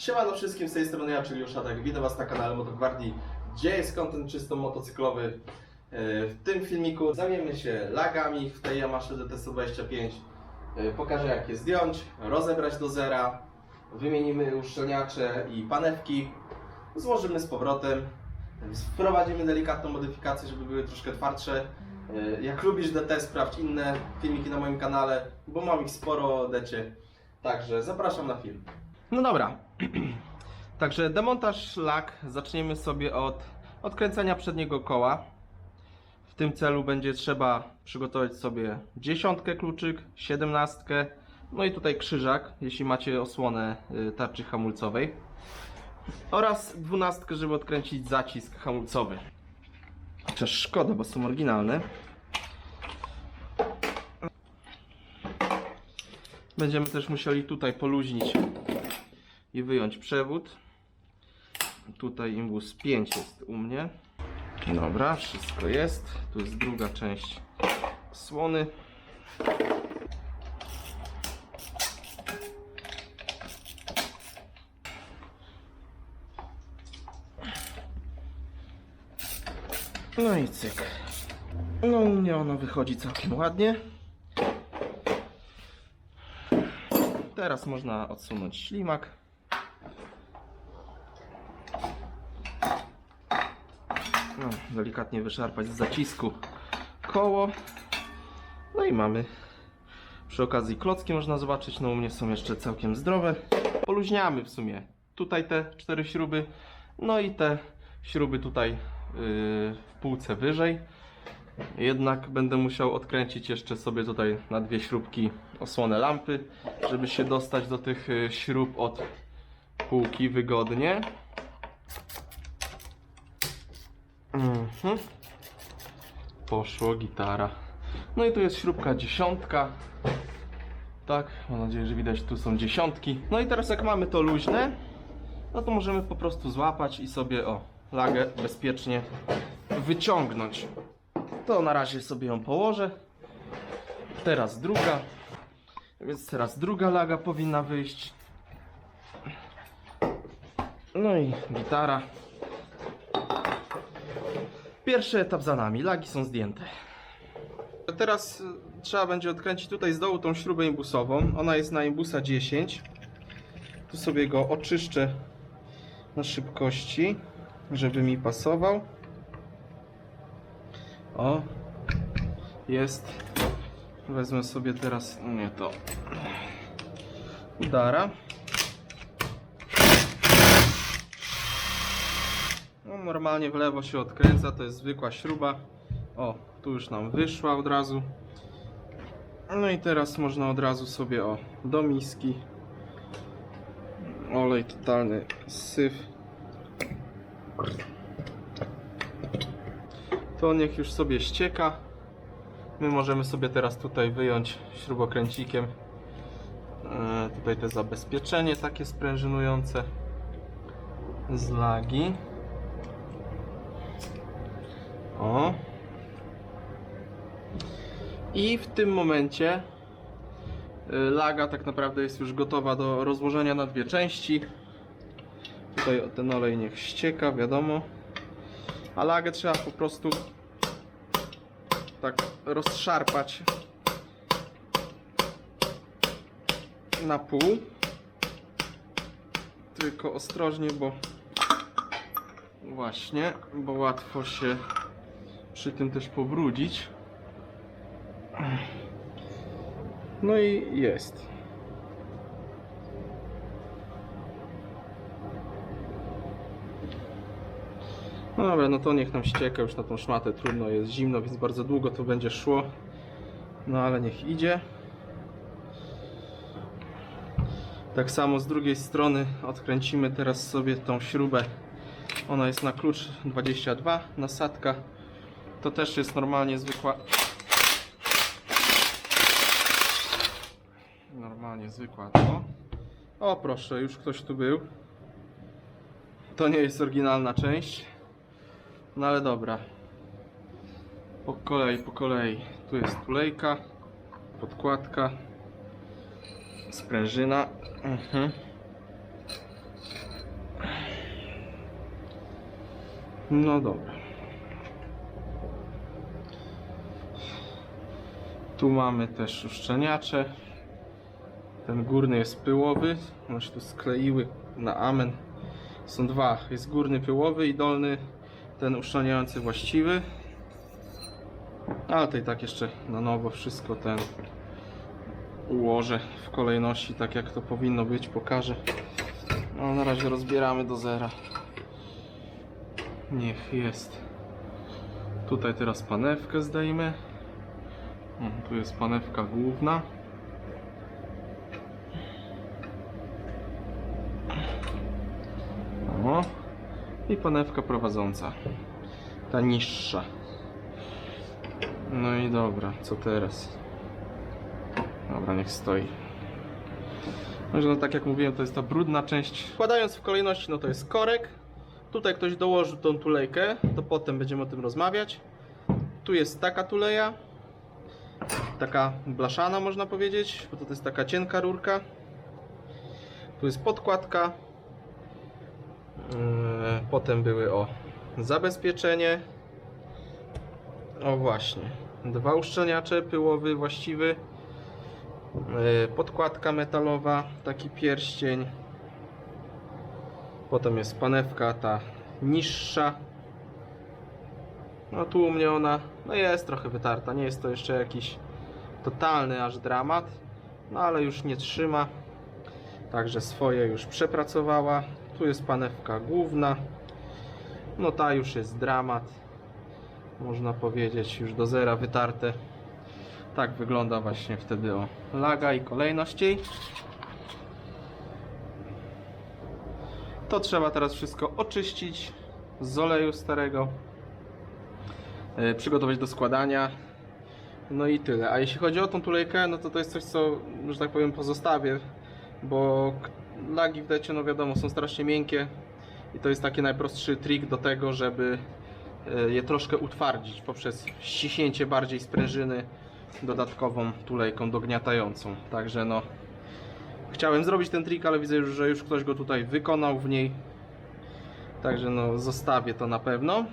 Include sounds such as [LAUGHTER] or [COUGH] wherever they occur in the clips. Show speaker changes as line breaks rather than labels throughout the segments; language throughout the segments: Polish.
Siemano wszystkim, z tej strony ja, czyli Uszatek. Witam Was na kanale Motogwardii, gdzie jest content czysto motocyklowy. E, W tym filmiku zajmiemy się lagami w tej Yamaha DT125. E, Pokażę jak je zdjąć, rozebrać do zera, wymienimy uszczelniacze i panewki, złożymy z powrotem, wprowadzimy delikatną modyfikację, żeby były troszkę twardsze. E, Jak lubisz DT, sprawdź inne filmiki na moim kanale, bo mam ich sporo o decie. Także zapraszam na film. No dobra. [CLEARS THROAT] Także demontaż lag zaczniemy sobie od odkręcenia przedniego koła. W tym celu będzie trzeba przygotować sobie dziesiątkę kluczyk, siedemnastkę, no i tutaj krzyżak, jeśli macie osłonę y, tarczy hamulcowej. Oraz dwunastkę, żeby odkręcić zacisk hamulcowy. Chociaż szkoda, bo są oryginalne. Będziemy też musieli tutaj poluźnić i wyjąć przewód. Tutaj imbus 5 jest u mnie. Dobra, wszystko jest. Tu jest druga część słony. No i cyk. No u mnie ono wychodzi całkiem ładnie. Teraz można odsunąć ślimak. No, delikatnie wyszarpać z zacisku koło. No i mamy. Przy okazji klocki można zobaczyć. No u mnie są jeszcze całkiem zdrowe. Poluźniamy w sumie. Tutaj te cztery śruby. No i te śruby tutaj yy, w półce wyżej. Jednak będę musiał odkręcić jeszcze sobie tutaj na dwie śrubki osłonę lampy, żeby się dostać do tych y, śrub od półki wygodnie. Mhm. Poszło gitara. No i tu jest śrubka dziesiątka. Tak, mam nadzieję, że widać, tu są dziesiątki. No i teraz jak mamy to luźne, no to możemy po prostu złapać i sobie o lagę bezpiecznie wyciągnąć. To na razie sobie ją położę. Teraz druga. Więc teraz druga laga powinna wyjść. No i gitara. Pierwszy etap za nami. Lagi są zdjęte. Teraz y, trzeba będzie odkręcić tutaj z dołu tą śrubę imbusową. Ona jest na imbusa 10. Tu sobie go oczyszczę na szybkości, żeby mi pasował. O, jest. Wezmę sobie teraz, nie to, udara. Normalnie w lewo się odkręca, to jest zwykła śruba. O, tu już nam wyszła od razu. No i teraz można od razu sobie, o, do miski. Olej totalny, syf. To niech już sobie ścieka. My możemy sobie teraz tutaj wyjąć śrubokręcikiem e, tutaj te zabezpieczenie takie sprężynujące z lagi. O. I w tym momencie e, laga tak naprawdę jest już gotowa do rozłożenia na dwie części. Tutaj ten olej niech ścieka, wiadomo. A lagę trzeba po prostu tak rozszarpać na pół. Tylko ostrożnie, bo właśnie, bo łatwo się przy tym też pobrudzić. No i jest. No dobra, no to niech nam ścieka już na tą szmatę, trudno, jest zimno, więc bardzo długo to będzie szło. No ale niech idzie. Tak samo z drugiej strony odkręcimy teraz sobie tą śrubę. Ona jest na klucz 22, nasadka. To też jest normalnie zwykła... Normalnie zwykła to. O proszę, już ktoś tu był. To nie jest oryginalna część. No ale dobra. Po kolei, po kolei. Tu jest tulejka, podkładka, sprężyna. Mhm. No dobra. Tu mamy też uszczelniacze. Ten górny jest pyłowy. One się tu skleiły na amen. Są dwa. Jest górny pyłowy i dolny ten uszczelniający właściwy. Ale to i tak jeszcze na nowo wszystko ten ułożę w kolejności tak jak to powinno być, pokażę. No na razie rozbieramy do zera. Niech jest. Tutaj teraz panewkę zdejmę. O, tu jest panewka główna. O. I panewka prowadząca. Ta niższa. No i dobra, co teraz? Dobra, niech stoi. Może no tak jak mówiłem, to jest ta brudna część. Wkładając w kolejności, no to jest korek. Tutaj ktoś dołożył tą tulejkę, to potem będziemy o tym rozmawiać. Tu jest taka tuleja. Taka blaszana można powiedzieć, bo to jest taka cienka rurka. Tu jest podkładka. Yy, Potem były o zabezpieczenie. O właśnie. Dwa uszczelniacze, pyłowy, właściwy. Yy, Podkładka metalowa, taki pierścień. Potem jest panewka ta niższa. No tu u mnie ona no jest trochę wytarta. Nie jest to jeszcze jakiś totalny aż dramat. No ale już nie trzyma. Także swoje już przepracowała. Tu jest panewka główna. No ta już jest dramat. Można powiedzieć już do zera wytarte. Tak wygląda właśnie wtedy o laga i kolejność jej. To trzeba teraz wszystko oczyścić z oleju starego. e, Przygotować do składania. No i tyle. A jeśli chodzi o tą tulejkę, no to to jest coś, co, że tak powiem, pozostawię, bo lagi w decie, no wiadomo, są strasznie miękkie i to jest taki najprostszy trik do tego, żeby e, je troszkę utwardzić poprzez ściśnięcie bardziej sprężyny dodatkową tulejką dogniatającą. Także no, chciałem zrobić ten trik, ale widzę że już ktoś go tutaj wykonał w niej. Także no, zostawię to na pewno.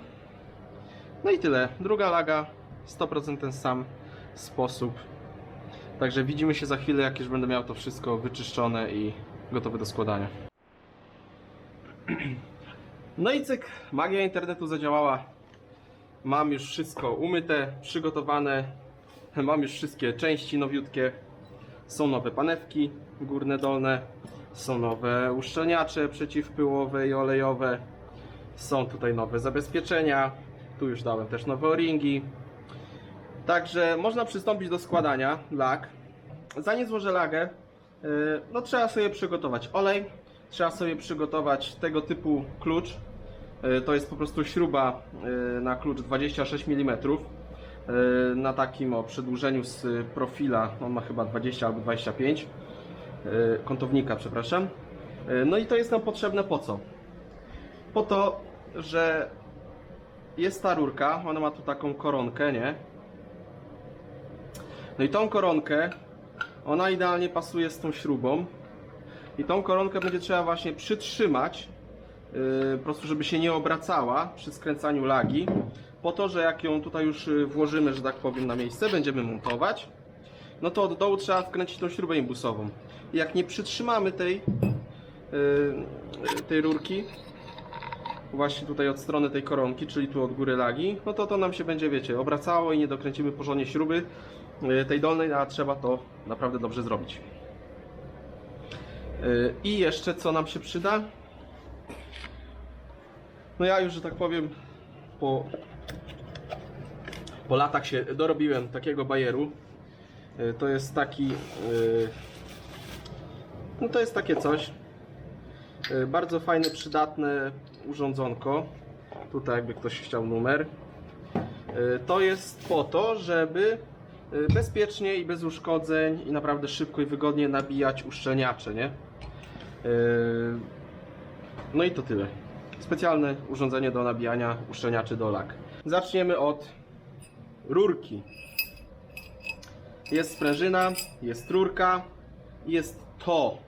No i tyle. Druga laga, 100% ten sam sposób. Także widzimy się za chwilę, jak już będę miał to wszystko wyczyszczone i gotowe do składania. [CLEARS THROAT] No i cyk, magia internetu zadziałała. Mam już wszystko umyte, przygotowane. Mam już wszystkie części nowiutkie. Są nowe panewki górne, dolne. Są nowe uszczelniacze przeciwpyłowe i olejowe. Są tutaj nowe zabezpieczenia. Tu już dałem też nowe o-ringi. Także można przystąpić do składania lag. Zanim złożę lagę, yy, no trzeba sobie przygotować olej. Trzeba sobie przygotować tego typu klucz. Yy, To jest po prostu śruba yy, na klucz 26 mm. Na takim o przedłużeniu z profila, on ma chyba 20 albo 25 yy, kątownika, przepraszam. No i to jest nam potrzebne po co? Po to, że jest ta rurka, ona ma tu taką koronkę, nie? No i tą koronkę, ona idealnie pasuje z tą śrubą. I tą koronkę będzie trzeba właśnie przytrzymać, yy, po prostu żeby się nie obracała przy skręcaniu lagi. Po to, że jak ją tutaj już yy, włożymy, że tak powiem, na miejsce, będziemy montować, no to od dołu trzeba wkręcić tą śrubę imbusową. I jak nie przytrzymamy tej, yy, tej rurki, właśnie tutaj od strony tej koronki, czyli tu od góry lagi, no to to nam się będzie, wiecie, obracało i nie dokręcimy porządnie śruby y, tej dolnej, a trzeba to naprawdę dobrze zrobić. Y, I jeszcze co nam się przyda? No ja już, że tak powiem, po, po latach się dorobiłem takiego bajeru. Y, To jest taki, no to jest takie coś, Bardzo fajne, przydatne urządzonko. Tutaj jakby ktoś chciał numer. Y, To jest po to, żeby y, bezpiecznie i bez uszkodzeń i naprawdę szybko i wygodnie nabijać uszczelniacze, nie? Y, No i to tyle. Specjalne urządzenie do nabijania uszczelniaczy do lak. Zaczniemy od rurki. Jest sprężyna, jest rurka, jest to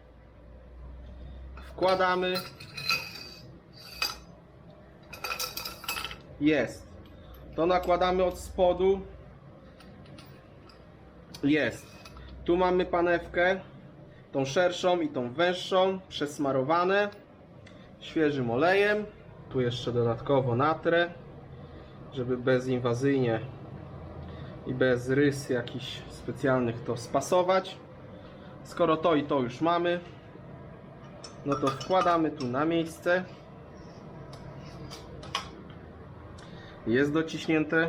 wkładamy. Jest. To nakładamy od spodu. Jest. Tu mamy panewkę, tą szerszą i tą węższą, przesmarowane świeżym olejem. Tu jeszcze dodatkowo natrę, żeby bezinwazyjnie i bez rys jakichś specjalnych to spasować. Skoro to i to już mamy, no to wkładamy tu na miejsce. Jest dociśnięte.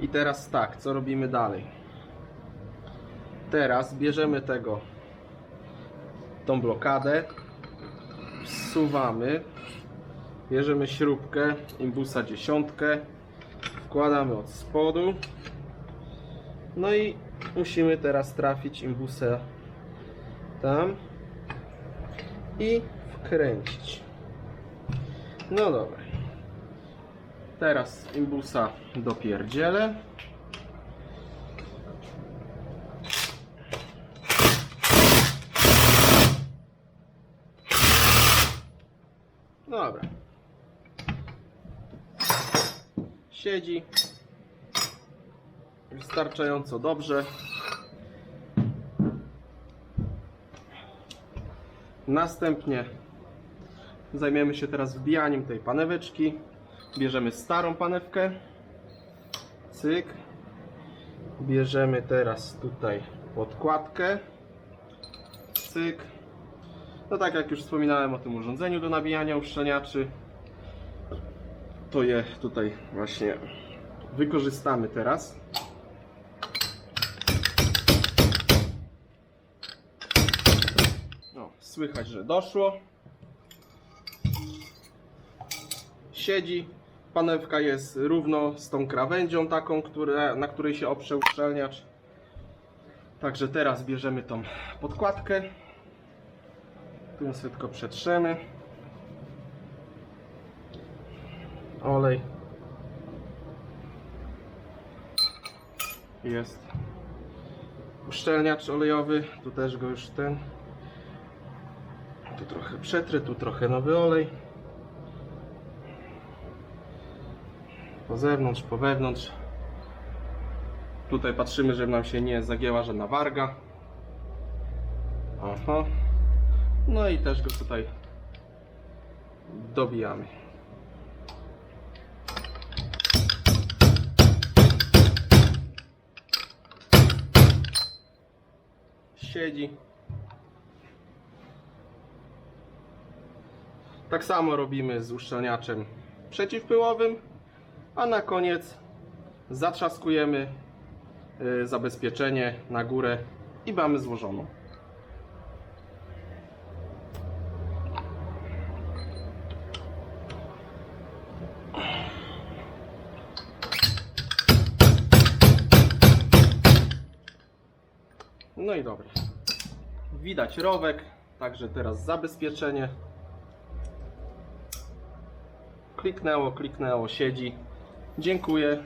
I teraz tak, co robimy dalej? Teraz bierzemy tego, tą blokadę, wsuwamy, bierzemy śrubkę, imbusa dziesiątkę, wkładamy od spodu. No i musimy teraz trafić imbusa tam i wkręcić. No dobra. Teraz imbusa dopierdzielę. Dobra. Siedzi. Wystarczająco dobrze. Następnie zajmiemy się teraz wbijaniem tej paneweczki. Bierzemy starą panewkę. Cyk. Bierzemy teraz tutaj podkładkę. Cyk. No tak jak już wspominałem o tym urządzeniu do nabijania uszczelniaczy, to je tutaj właśnie wykorzystamy teraz. No, słychać, że doszło. Siedzi. Panewka jest równo z tą krawędzią taką, które, na której się oprze uszczelniacz. Także teraz bierzemy tą podkładkę. Tu ją sobie tylko przetrzemy. Olej. Jest. Uszczelniacz olejowy. Tu też go już ten. Tu trochę przetrę, tu trochę nowy olej. Po zewnątrz, po wewnątrz. Tutaj patrzymy, żeby nam się nie zagięła żadna warga. Aha. No i też go tutaj dobijamy. Siedzi. Tak samo robimy z uszczelniaczem przeciwpyłowym, a na koniec zatrzaskujemy y, zabezpieczenie na górę i mamy złożoną. No i dobra. Widać rowek, także teraz zabezpieczenie. Kliknęło, kliknęło, siedzi. Dziękuję.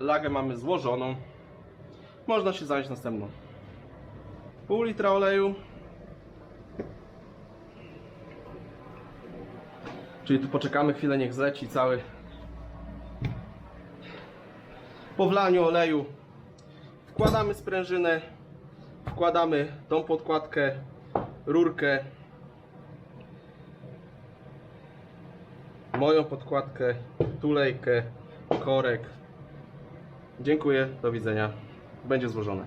Lagę, mamy złożoną. Można się zająć następną. Pół litra oleju. Czyli tu poczekamy chwilę, niech zleci cały. Po wlaniu oleju wkładamy sprężynę, wkładamy tą podkładkę, rurkę, moją podkładkę, tulejkę, korek. Dziękuję, do widzenia. Będzie złożone.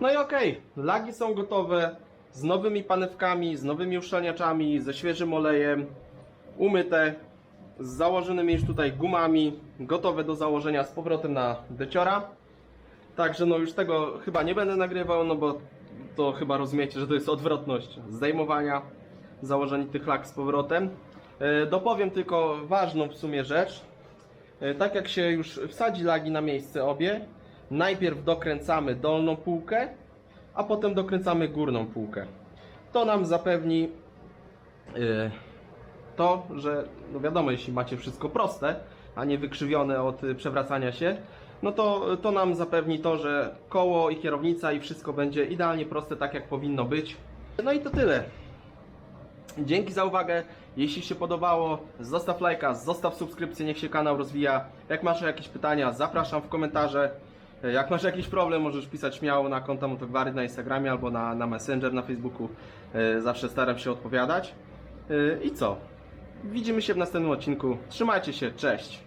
No i okej, lagi są gotowe z nowymi panewkami, z nowymi uszczelniaczami, ze świeżym olejem, umyte, z założonymi już tutaj gumami, gotowe do założenia z powrotem na deciora. Także no już tego chyba nie będę nagrywał, no bo to chyba rozumiecie, że to jest odwrotność zdejmowania, założenia tych lag z powrotem. E, Dopowiem tylko ważną w sumie rzecz. E, Tak jak się już wsadzi lagi na miejsce obie, najpierw dokręcamy dolną półkę, a potem dokręcamy górną półkę. To nam zapewni e, to, że no wiadomo, jeśli macie wszystko proste, a nie wykrzywione od przewracania się, no to to nam zapewni to, że koło i kierownica i wszystko będzie idealnie proste, tak jak powinno być. No i to tyle. Dzięki za uwagę. Jeśli się podobało, zostaw lajka, zostaw subskrypcję, niech się kanał rozwija. Jak masz jakieś pytania, zapraszam w komentarze. Jak masz jakiś problem, możesz pisać śmiało na konta Motogwary na Instagramie albo na, na Messenger na Facebooku. E, Zawsze staram się odpowiadać. E, I co? Widzimy się w następnym odcinku. Trzymajcie się, cześć!